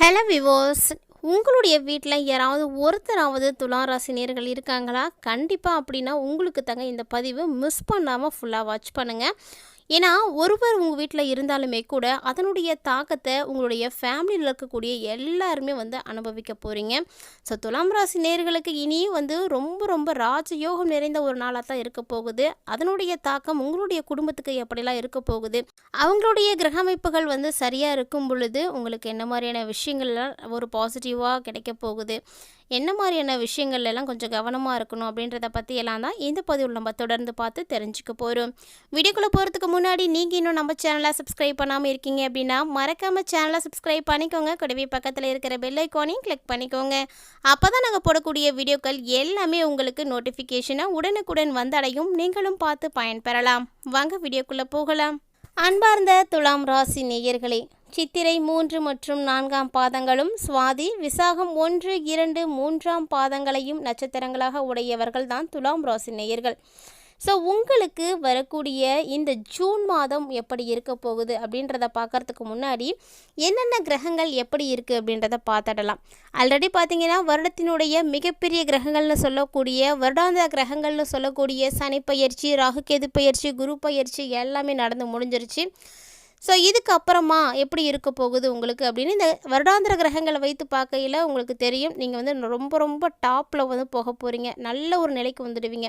Hello விவோஸ் உங்களுடைய வீட்டில் யாராவது ஒருத்தராவது துலா ராசி நேர்கள் இருக்காங்களா? கண்டிப்பாக அப்படின்னா உங்களுக்கு தங்க இந்த பதிவு மிஸ் பண்ணாமல் ஃபுல்லாக வாட்ச் பண்ணுங்கள் ஏன்னா ஒருவர் உங்கள் வீட்டில் இருந்தாலுமே கூட அதனுடைய தாக்கத்தை உங்களுடைய ஃபேமிலியில் இருக்கக்கூடிய எல்லாருமே வந்து அனுபவிக்க போகிறீங்க ஸோ துலாம் ராசி நேர்களுக்கு இனியும் வந்து ரொம்ப ரொம்ப ராஜயோகம் நிறைந்த ஒரு நாளாக தான் இருக்க போகுது. அதனுடைய தாக்கம் உங்களுடைய குடும்பத்துக்கு எப்படிலாம் இருக்க போகுது? அவங்களுடைய கிரக அமைப்புகள் வந்து சரியாக இருக்கும் பொழுது உங்களுக்கு என்ன மாதிரியான விஷயங்கள்லாம் ஒரு பாசிட்டிவாக கிடைக்க போகுது? என்ன மாதிரியான விஷயங்கள்லாம் கொஞ்சம் கவனமாக இருக்கணும் அப்படின்றத பற்றி எல்லாம் தான் இந்த பதிவில் நம்ம தொடர்ந்து பார்த்து தெரிஞ்சுக்க போகிறோம் வீடியோக்குள்ளே போகிறதுக்கு முன்னாடி நீங்கள் இன்னும் நம்ம சேனலை சப்ஸ்கிரைப் பண்ணாமல் இருக்கீங்க அப்படின்னா மறக்காமல் சேனலை சப்ஸ்கிரைப் பண்ணிக்கோங்க. கூடவே பக்கத்தில் இருக்கிற பெல் ஐக்கானையும் கிளிக் பண்ணிக்கோங்க. அப்போ தான் நாங்கள் போடக்கூடிய வீடியோக்கள் எல்லாமே உங்களுக்கு நோட்டிஃபிகேஷனாக உடனுக்குடன் வந்தடையும். நீங்களும் பார்த்து பயன்பெறலாம். வாங்க வீடியோக்குள்ளே போகலாம். அன்பார்ந்த துலாம் ராசி நேயர்களே சித்திரை மூன்று மற்றும் நான்காம் பாதங்களும் சுவாதி விசாகம் ஒன்று இரண்டு மூன்றாம் பாதங்களையும் நட்சத்திரங்களாக உடையவர்கள் தான் துலாம் ராசி நேயர்கள். ஸோ உங்களுக்கு வரக்கூடிய இந்த ஜூன் மாதம் எப்படி இருக்க போகுது அப்படின்றத பார்க்கறதுக்கு முன்னாடி என்னென்ன கிரகங்கள் எப்படி இருக்குது அப்படின்றத பார்த்துடலாம். ஆல்ரெடி பார்த்தீங்கன்னா வருடத்தினுடைய மிகப்பெரிய கிரகங்கள்னு சொல்லக்கூடிய வருடாந்திர கிரகங்கள்னு சொல்லக்கூடிய சனி பயிற்சி ராகு கேது பயிற்சி குரு பயிற்சி எல்லாமே நடந்து முடிஞ்சிருச்சு. ஸோ இதுக்கு அப்புறமா எப்படி இருக்க போகுது உங்களுக்கு அப்படின்னு இந்த வருடாந்திர கிரகங்களை வைத்து பார்க்கையில் உங்களுக்கு தெரியும். நீங்கள் வந்து ரொம்ப ரொம்ப டாப்பில் வந்து போக போகிறீங்க நல்ல ஒரு நிலைக்கு வந்துடுவீங்க.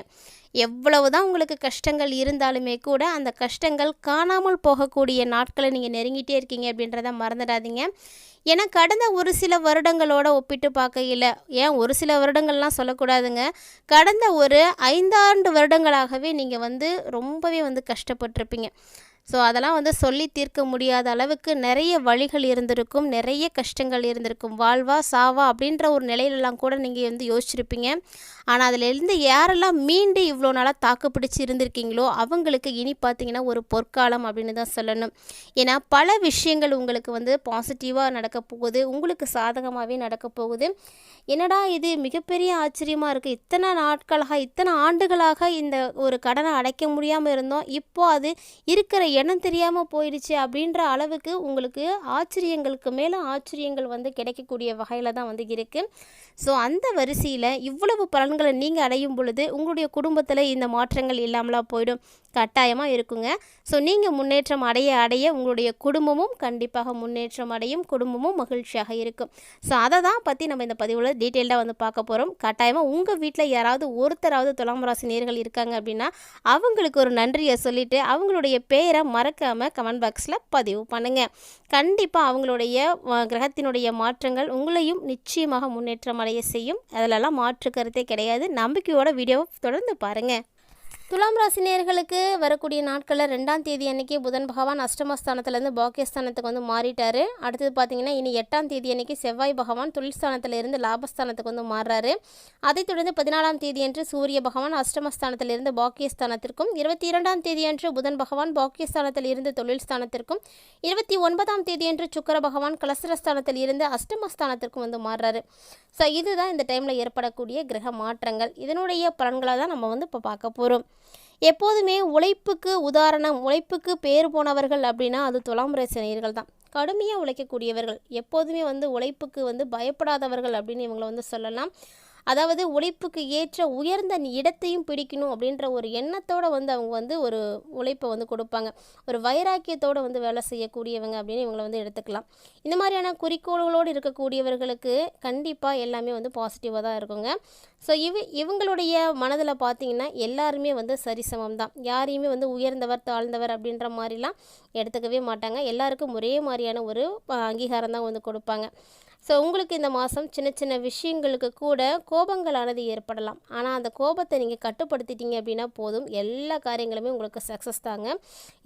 எவ்வளவு தான் உங்களுக்கு கஷ்டங்கள் இருந்தாலுமே கூட அந்த கஷ்டங்கள் காணாமல் போகக்கூடிய நாட்களை நீங்கள் நெருங்கிட்டே இருக்கீங்க அப்படின்றத மறந்துடாதீங்க. ஏன்னா கடந்த ஒரு சில வருடங்களோட ஒப்பிட்டு பார்க்கையில் ஏன் ஒரு சில வருடங்கள்லாம் சொல்லக்கூடாதுங்க. கடந்த ஒரு ஐந்தாண்டு வருடங்களாகவே நீங்கள் வந்து ரொம்பவே வந்து கஷ்டப்பட்டிருப்பீங்க. ஸோ அதெல்லாம் வந்து சொல்லி தீர்க்க முடியாத அளவுக்கு நிறைய வழிகள் இருந்திருக்கும் நிறைய கஷ்டங்கள் இருந்திருக்கும். வாழ்வா சாவா அப்படின்ற ஒரு நிலையிலலாம் கூட நீங்கள் வந்து யோசிச்சிருப்பீங்க. ஆனால் அதிலிருந்து யாரெல்லாம் மீண்டு இவ்வளோ நாளாக தாக்கு பிடிச்சி இருந்திருக்கீங்களோ அவங்களுக்கு இனி பார்த்தீங்கன்னா ஒரு பொற்காலம் அப்படின்னு தான் சொல்லணும். ஏன்னா பல விஷயங்கள் உங்களுக்கு வந்து பாசிட்டிவாக நடக்க போகுது உங்களுக்கு சாதகமாகவே நடக்க போகுது. என்னடா இது மிகப்பெரிய ஆச்சரியமாக இருக்குது இத்தனை நாட்களாக இத்தனை ஆண்டுகளாக இந்த ஒரு கடனை அடைக்க முடியாமல் இருந்தோம். இப்போ அது இருக்கிற இடம் தெரியாமல் போயிடுச்சு அப்படின்ற அளவுக்கு உங்களுக்கு ஆச்சரியங்களுக்கு மேலே ஆச்சரியங்கள் வந்து கிடைக்கக்கூடிய வகையில் தான் வந்து இருக்குது ஸோ அந்த வரிசையில் இவ்வளவு பலன்களை நீங்கள் அடையும் பொழுது உங்களுடைய குடும்பத்தில் இந்த மாற்றங்கள் இல்லாமலாம் போயிடும். கட்டாயமாக இருக்குங்க. ஸோ நீங்கள் முன்னேற்றம் அடைய அடைய உங்களுடைய குடும்பமும் கண்டிப்பாக முன்னேற்றம் அடையும் குடும்பமும் மகிழ்ச்சியாக இருக்கும். ஸோ அதை தான் பற்றி நம்ம இந்த பதிவில் டீட்டெயில்டாக வந்து பார்க்க போகிறோம் கட்டாயமாக உங்கள் வீட்டில் யாராவது ஒருத்தராவது துலாம் ராசி நேர்கள் இருக்காங்க அப்படின்னா அவங்களுக்கு ஒரு நன்றியை சொல்லிவிட்டு அவங்களுடைய பேரை மறக்காமல் கமெண்ட் பாக்ஸில் பதிவு பண்ணுங்கள் கண்டிப்பாக அவங்களுடைய கிரகத்தினுடைய மாற்றங்கள் உங்களையும் நிச்சயமாக முன்னேற்றம் அடைய செய்யும். அதிலெல்லாம் மாற்று கருத்தே கிடையாது. நம்பிக்கையோட வீடியோவை தொடர்ந்து பாருங்கள் துலாம் ராசினியர்களுக்கு வரக்கூடிய நாட்களில் ரெண்டாம் தேதி அன்னைக்கு புதன் பகவான் அஷ்டமஸ்தானத்துலேருந்து பாக்கியஸ்தானத்துக்கு வந்து மாறிட்டாரு. அடுத்தது பார்த்தீங்கன்னா இனி எட்டாம் தேதி அன்னைக்கு செவ்வாய் பகவான் தொழில்ஸ்தானத்திலிருந்து லாபஸ்தானத்துக்கு வந்து மாறுறாரு. அதைத் தொடர்ந்து பதினாலாம் தேதி அன்று சூரிய பகவான் அஷ்டமஸ்தானத்திலிருந்து பாக்கியஸ்தானத்திற்கும் இருபத்தி இரண்டாம் தேதி அன்று புதன் பகவான் பாக்கியஸ்தானத்தில் இருந்து தொழில் ஸ்தானத்திற்கும் இருபத்தி ஒன்பதாம் தேதி அன்று சுக்கர பகவான் கலசரஸ்தானத்தில் இருந்து அஷ்டமஸ்தானத்திற்கும் வந்து மாறுறாரு. ஸோ இதுதான் இந்த டைமில் ஏற்படக்கூடிய கிரக மாற்றங்கள். இதனுடைய பலன்களை தான் நம்ம வந்து இப்போ பார்க்க போகிறோம் எப்போதுமே உழைப்புக்கு உதாரணம் உழைப்புக்கு பேர் போனவர்கள் அப்படின்னா அது துலாம் ரசனையர்கள் தான். கடுமையாக உழைக்கக்கூடியவர்கள் எப்போதுமே வந்து உழைப்புக்கு வந்து பயப்படாதவர்கள் அப்படின்னு இவங்களை வந்து சொல்லலாம். அதாவது உழைப்புக்கு ஏற்ற உயர்ந்த இடத்தையும் பிடிக்கணும் அப்படின்ற ஒரு எண்ணத்தோட வந்து அவங்க வந்து ஒரு உழைப்பை வந்து கொடுப்பாங்க. ஒரு வைராக்கியத்தோடு வந்து வேலை செய்யக்கூடியவங்க அப்படின்னு இவங்களை வந்து எடுத்துக்கலாம். இந்த மாதிரியான குறிக்கோள்களோடு இருக்கக்கூடியவர்களுக்கு கண்டிப்பாக எல்லாமே வந்து பாசிட்டிவாக தான் இருக்குங்க. ஸோ இவ இவங்களுடைய மனதில் பார்த்தீங்கன்னா எல்லாருமே வந்து சரிசமம் தான். யாரையுமே வந்து உயர்ந்தவர் தாழ்ந்தவர் அப்படின்ற மாதிரிலாம் எடுத்துக்கவே மாட்டாங்க. எல்லாருக்கும் ஒரே மாதிரியான ஒரு அங்கீகாரம் தான் வந்து கொடுப்பாங்க. ஸோ உங்களுக்கு இந்த மாதம் சின்ன சின்ன விஷயங்களுக்கு கூட கோபங்களானது ஏற்படலாம். ஆனால் அந்த கோபத்தை நீங்கள் கட்டுப்படுத்திட்டீங்க அப்படின்னா போதும். எல்லா காரியங்களுமே உங்களுக்கு சக்ஸஸ் தாங்க.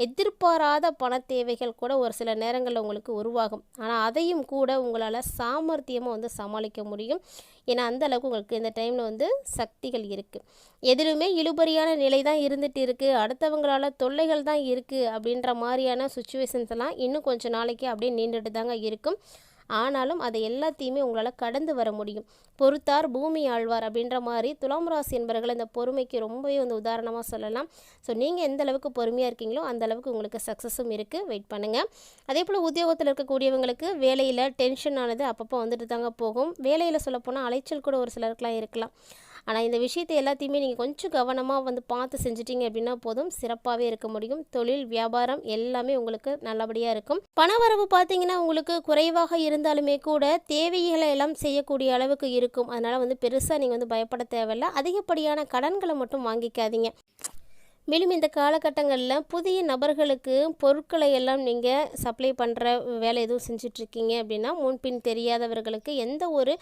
எதிர்பாராத பண தேவைகள் கூட ஒரு சில நேரங்களில் உங்களுக்கு உருவாகும். ஆனால் அதையும் கூட உங்களால் சாமர்த்தியமாக வந்து சமாளிக்க முடியும். ஏன்னா அந்த அளவுக்கு உங்களுக்கு இந்த டைமில் வந்து சக்திகள் இருக்குது எதிலுமே இழுபறியான நிலை தான் இருந்துகிட்டு இருக்குது அடுத்தவங்களால் தொல்லைகள் தான் இருக்குது அப்படின்ற மாதிரியான சுச்சுவேஷன்ஸ் எல்லாம் இன்னும் கொஞ்சம் நாளைக்கு அப்படியே நீண்டுட்டு தாங்க இருக்கும். ஆனாலும் அதை எல்லாத்தையுமே உங்களால் கடந்து வர முடியும். பொறுத்தார் பூமி ஆழ்வார் அப்படின்ற மாதிரி துலாம் ராசி என்பவர்கள் இந்த பொறுமைக்கு ரொம்பவே வந்து உதாரணமாக சொல்லலாம். ஸோ நீங்கள் எந்த அளவுக்கு பொறுமையாக இருக்கீங்களோ அந்த அளவுக்கு உங்களுக்கு சக்ஸஸும் இருக்குது வெயிட் பண்ணுங்கள் அதே போல் உத்தியோகத்தில் இருக்கக்கூடியவங்களுக்கு வேலையில் டென்ஷன் ஆனது அப்பப்போ வந்துட்டு தாங்க போகும். வேலையில் சொல்லப்போனால் அலைச்சல் கூட ஒரு சிலருக்குலாம் இருக்கலாம். ஆனால் இந்த விஷயத்தை எல்லாத்தையுமே நீங்கள் கொஞ்சம் கவனமாக வந்து பார்த்து செஞ்சிட்டீங்க அப்படின்னா போதும். சிறப்பாகவே இருக்க முடியும். தொழில் வியாபாரம் எல்லாமே உங்களுக்கு நல்லபடியாக இருக்கும். பணவரவு பார்த்தீங்கன்னா உங்களுக்கு குறைவாக இருந்தாலுமே கூட தேவைகளை எல்லாம் செய்யக்கூடிய அளவுக்கு இருக்கும். அதனால் வந்து பெருசாக நீங்கள் வந்து பயப்பட தேவையில்ல. அதிகப்படியான கடன்களை மட்டும் வாங்கிக்காதீங்க. மேலும் இந்த காலகட்டங்களில் புதிய நபர்களுக்கு பொருட்களை எல்லாம் நீங்கள் சப்ளை பண்ணுற வேலை எதுவும் செஞ்சிட்ருக்கீங்க அப்படின்னா முன்பின் தெரியாதவர்களுக்கு எந்த ஒரு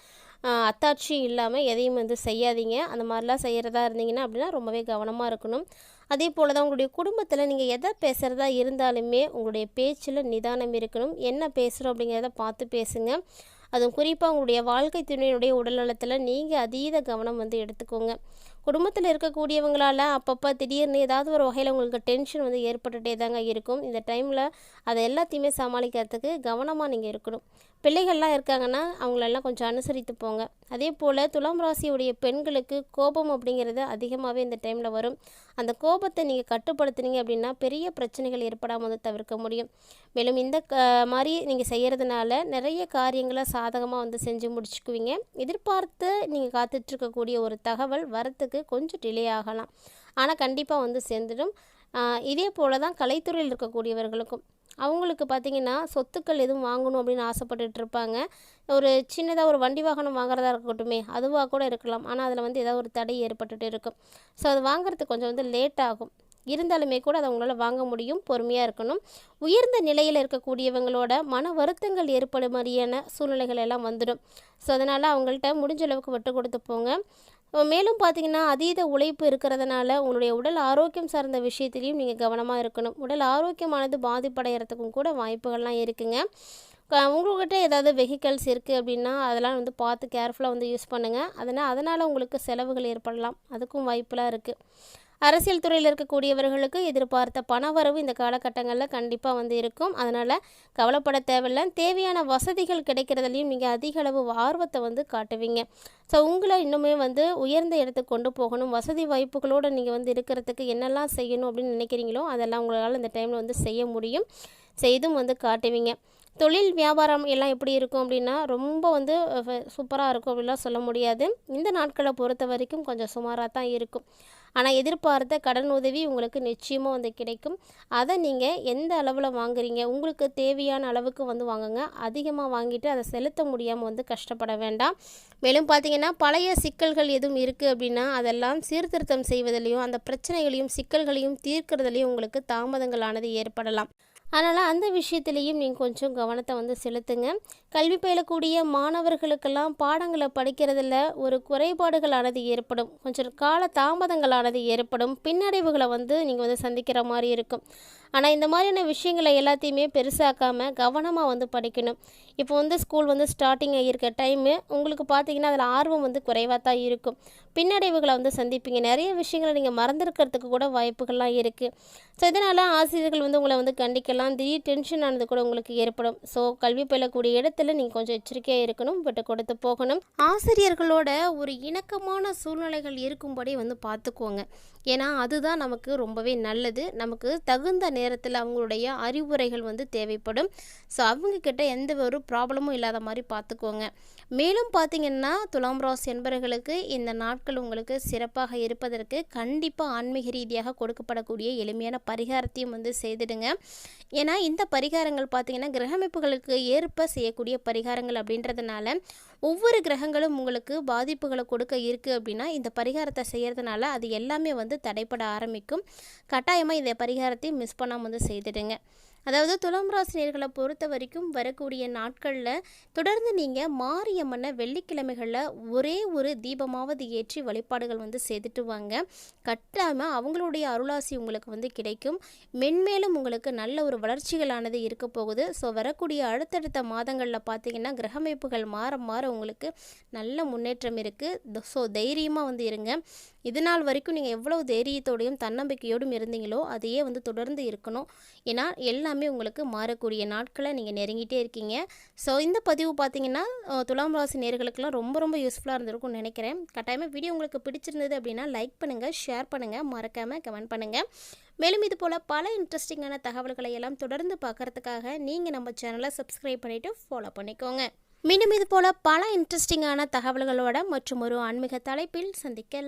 அத்தாட்சி அத்தாட்சியும் இல்லாமல் எதையும் வந்து செய்யாதீங்க. அந்த மாதிரிலாம் செய்கிறதா இருந்தீங்கன்னா அப்படின்னா ரொம்பவே கவனமாக இருக்கணும். அதே போல் தான் உங்களுடைய குடும்பத்தில் நீங்கள் எதை பேசுகிறதா இருந்தாலுமே உங்களுடைய பேச்சில் நிதானம் இருக்கணும். என்ன பேசுகிறோம் அப்படிங்கிறத பார்த்து பேசுங்க. அதுவும் குறிப்பாக உங்களுடைய வாழ்க்கை துணையினுடைய உடல்நலத்தில் நீங்கள் அதீத கவனம் வந்து எடுத்துக்கோங்க. குடும்பத்தில் இருக்கக்கூடியவங்களால அப்பப்போ திடீர்னு ஏதாவது ஒரு வகையில் உங்களுக்கு டென்ஷன் வந்து ஏற்பட்டுகிட்டே தாங்க இருக்கும். இந்த டைமில் அதை எல்லாத்தையுமே சமாளிக்கிறதுக்கு கவனமாக நீங்கள் இருக்கணும். பிள்ளைகள்லாம் இருக்காங்கன்னா அவங்களெல்லாம் கொஞ்சம் அனுசரித்து போங்க. அதே போல் துலாம் ராசியுடைய பெண்களுக்கு கோபம் அப்படிங்கிறது அதிகமாகவே இந்த டைமில் வரும். அந்த கோபத்தை நீங்கள் கட்டுப்படுத்துனீங்க அப்படின்னா பெரிய பிரச்சனைகள் ஏற்படாமல் வந்து தவிர்க்க முடியும். மேலும் இந்த க மாதிரி நீங்கள் செய்கிறதுனால நிறைய காரியங்களை சாதகமாக வந்து செஞ்சு முடிச்சுக்குவீங்க. எதிர்பார்த்து நீங்கள் காத்துட்ருக்கக்கூடிய ஒரு தகவல் வரத்துக்கு கொஞ்சம் டிலே ஆகலாம். ஆனால் கண்டிப்பாக வந்து சேர்ந்துடும். இதே போல் தான் கலைத்துறையில் இருக்கக்கூடியவர்களுக்கும். அவங்களுக்கு பார்த்திங்கன்னா சொத்துக்கள் எதுவும் வாங்கணும் அப்படின்னு ஆசைப்பட்டுட்டு இருப்பாங்க. ஒரு சின்னதாக ஒரு வண்டி வாகனம் வாங்குறதா இருக்கட்டுமே அதுவாக கூட இருக்கலாம். ஆனால் அதில் வந்து ஏதாவது ஒரு தடை ஏற்பட்டுட்டு இருக்கும். ஸோ அது வாங்குறதுக்கு கொஞ்சம் வந்து லேட் ஆகும். இருந்தாலுமே கூட அதை அவங்களால வாங்க முடியும். பொறுமையாக இருக்கணும். உயர்ந்த நிலையில் இருக்கக்கூடியவங்களோட மன வருத்தங்கள் ஏற்படும் மாதிரியான சூழ்நிலைகள் எல்லாம் வந்துடும். ஸோ அதனால் அவங்கள்ட்ட முடிஞ்ச அளவுக்கு விட்டு கொடுத்து போங்க. மேலும் பார்த்தீங்கன்னா அதீத உழைப்பு இருக்கிறதுனால உங்களுடைய உடல் ஆரோக்கியம் சார்ந்த விஷயத்திலையும் நீங்கள் கவனமாக இருக்கணும். உடல் ஆரோக்கியமானது பாதிப்படைகிறதுக்கும் கூட வாய்ப்புகள்லாம் இருக்குங்க. உங்கள்கிட்ட ஏதாவது வெஹிக்கல்ஸ் இருக்குது அப்படின்னா அதெல்லாம் வந்து பார்த்து கேர்ஃபுல்லாக வந்து யூஸ் பண்ணுங்கள் அதனால் அதனால் உங்களுக்கு செலவுகள் ஏற்படலாம். அதுக்கும் வாய்ப்பெலாம் இருக்குது அரசியல் துறையில் இருக்கக்கூடியவர்களுக்கு எதிர்பார்த்த பணவரவு இந்த காலகட்டங்களில் கண்டிப்பாக வந்து இருக்கும். அதனால் கவலைப்பட தேவையில்லை. தேவையான வசதிகள் கிடைக்கிறதுலையும் நீங்கள் அதிக அளவு ஆர்வத்தை வந்து காட்டுவீங்க. ஸோ உங்களை இன்னுமே வந்து உயர்ந்த இடத்துக்கு கொண்டு போகணும். வசதி வாய்ப்புகளோடு நீங்கள் வந்து இருக்கிறதுக்கு என்னெல்லாம் செய்யணும் அப்படின்னு நினைக்கிறீங்களோ அதெல்லாம் உங்களால் இந்த டைமில் வந்து செய்ய முடியும். செய்தும் வந்து காட்டுவீங்க. தொழில் வியாபாரம் எல்லாம் எப்படி இருக்கும் அப்படின்னா ரொம்ப வந்து சூப்பராக இருக்கும் அப்படிலாம் சொல்ல முடியாது. இந்த நாட்களை பொறுத்த வரைக்கும் கொஞ்சம் சுமாராக தான் இருக்கும். ஆனால் எதிர்பார்த்த கடன் உதவி உங்களுக்கு நிச்சயமாக வந்து கிடைக்கும். அதை நீங்கள் எந்த அளவில் வாங்குறீங்க? உங்களுக்கு தேவையான அளவுக்கு வந்து வாங்குங்க. அதிகமாக வாங்கிட்டு அதை செலுத்த முடியாமல் வந்து கஷ்டப்பட வேண்டாம். மேலும் பார்த்தீங்கன்னா பழைய சிக்கல்கள் எதுவும் இருக்குது அப்படின்னா அதெல்லாம் சீர்திருத்தம் செய்வதிலையும் அந்த பிரச்சனைகளையும் சிக்கல்களையும் தீர்க்கிறதுலையும் உங்களுக்கு தாமதங்களானது ஏற்படலாம். அதனால் அந்த விஷயத்துலேயும் நீங்கள் கொஞ்சம் கவனத்தை வந்து செலுத்துங்க. கல்வி பயிலக்கூடிய மாணவர்களுக்கெல்லாம் பாடங்களை படிக்கிறதுல ஒரு குறைபாடுகளானது ஏற்படும். கொஞ்சம் கால தாமதங்களானது ஏற்படும். பின்னடைவுகளை வந்து நீங்கள் வந்து சந்திக்கிற மாதிரி இருக்கும். ஆனால் இந்த மாதிரியான விஷயங்களை எல்லாத்தையுமே பெருசாக்காமல் கவனமாக வந்து படிக்கணும். இப்போ வந்து ஸ்கூல் வந்து ஸ்டார்டிங் ஆகியிருக்க டைமு உங்களுக்கு பார்த்தீங்கன்னா அதில் ஆர்வம் வந்து குறைவாக தான் இருக்கும். பின்னடைவுகளை வந்து சந்திப்பீங்க. நிறைய விஷயங்களை நீங்கள் மறந்துருக்கிறதுக்கு கூட வாய்ப்புகள்லாம் இருக்குது ஸோ இதனால் ஆசிரியர்கள் வந்து உங்களை வந்து கண்டிக்கலாம். திடீர் டென்ஷன் ஆனது கூட உங்களுக்கு ஏற்படும். ஸோ கல்வி பயிலக்கூடிய இடத்துல நீங்கள் கொஞ்சம் எச்சரிக்கையாக இருக்கணும். விட்டு கொடுத்து போகணும். ஆசிரியர்களோட ஒரு இணக்கமான சூழ்நிலைகள் இருக்கும்படி வந்து பார்த்துக்கோங்க ஏன்னா அதுதான் நமக்கு ரொம்பவே நல்லது. நமக்கு தகுந்த நேரத்தில் அவங்களுடைய அறிவுரைகள் வந்து தேவைப்படும். ஸோ அவங்கக்கிட்ட எந்த ஒரு ப்ராப்ளமும் இல்லாத மாதிரி பார்த்துக்கோங்க மேலும் பார்த்தீங்கன்னா துலாம் ராசி என்பவர்களுக்கு இந்த நாட்கள் உங்களுக்கு சிறப்பாக இருப்பதற்கு கண்டிப்பாக ஆன்மீக ரீதியாக கொடுக்கப்படக்கூடிய எளிமையான பரிகாரத்தையும் வந்து செய்திடுங்க. ஏன்னா இந்த பரிகாரங்கள் பார்த்தீங்கன்னா கிரகமைப்புகளுக்கு ஏற்ப செய்யக்கூடிய பரிகாரங்கள் அப்படின்றதுனால ஒவ்வொரு கிரகங்களும் உங்களுக்கு பாதிப்புகளை கொடுக்க இருக்குது அப்படின்னா இந்த பரிகாரத்தை செய்கிறதுனால அது எல்லாமே வந்து தடைப்பட ஆரம்பிக்கும். கட்டாயமாக இந்த பரிகாரத்தை மிஸ் பண்ணாமல் வந்து செய்திடுங்க. அதாவது துலாம் ராசினியர்களை பொறுத்த வரைக்கும் வரக்கூடிய நாட்களில் தொடர்ந்து நீங்கள் மாரியம்மனை வெள்ளிக்கிழமைகளில் ஒரே ஒரு தீபமாவது ஏற்றி வழிபாடுகள் வந்து செய்துட்டு வாங்க கட்டாமல் அவங்களுடைய அருளாசி உங்களுக்கு வந்து கிடைக்கும். மென்மேலும் உங்களுக்கு நல்ல ஒரு வளர்ச்சிகளானது இருக்க போகுது. ஸோ வரக்கூடிய அடுத்தடுத்த மாதங்களில் பார்த்தீங்கன்னா கிரகமைப்புகள் மாற மாற உங்களுக்கு நல்ல முன்னேற்றம் இருக்குது ஸோ தைரியமாக வந்து இருங்க. இது நாள் வரைக்கும் நீங்கள் எவ்வளோ தைரியத்தோடையும் தன்னம்பிக்கையோடும் இருந்தீங்களோ அதையே வந்து தொடர்ந்து இருக்கணும். ஏன்னா எல்லா எல்லாமே உங்களுக்கு மாறக்கூடிய நாட்களை நீங்கள் நெருங்கிட்டே இருக்கீங்க. ஸோ இந்த பதிவு பார்த்தீங்கன்னா துலாம் ராசி நேர்களுக்கெல்லாம் ரொம்ப ரொம்ப யூஸ்ஃபுல்லாக இருந்திருக்கும்னு நினைக்கிறேன். கட்டாயமாக வீடியோ உங்களுக்கு பிடிச்சிருந்தது அப்படின்னா லைக் பண்ணுங்கள் ஷேர் பண்ணுங்கள் மறக்காமல் கமெண்ட் பண்ணுங்கள் மேலும் இது போல் பல இன்ட்ரெஸ்டிங்கான தகவல்களை எல்லாம் தொடர்ந்து பார்க்கறதுக்காக நீங்கள் நம்ம சேனலை சப்ஸ்கிரைப் பண்ணிவிட்டு ஃபாலோ பண்ணிக்கோங்க. மீண்டும் இது போல் பல இன்ட்ரெஸ்டிங்கான தகவல்களோட மற்றும் ஒரு ஆன்மீக தலைப்பில் சந்திக்கலாம்.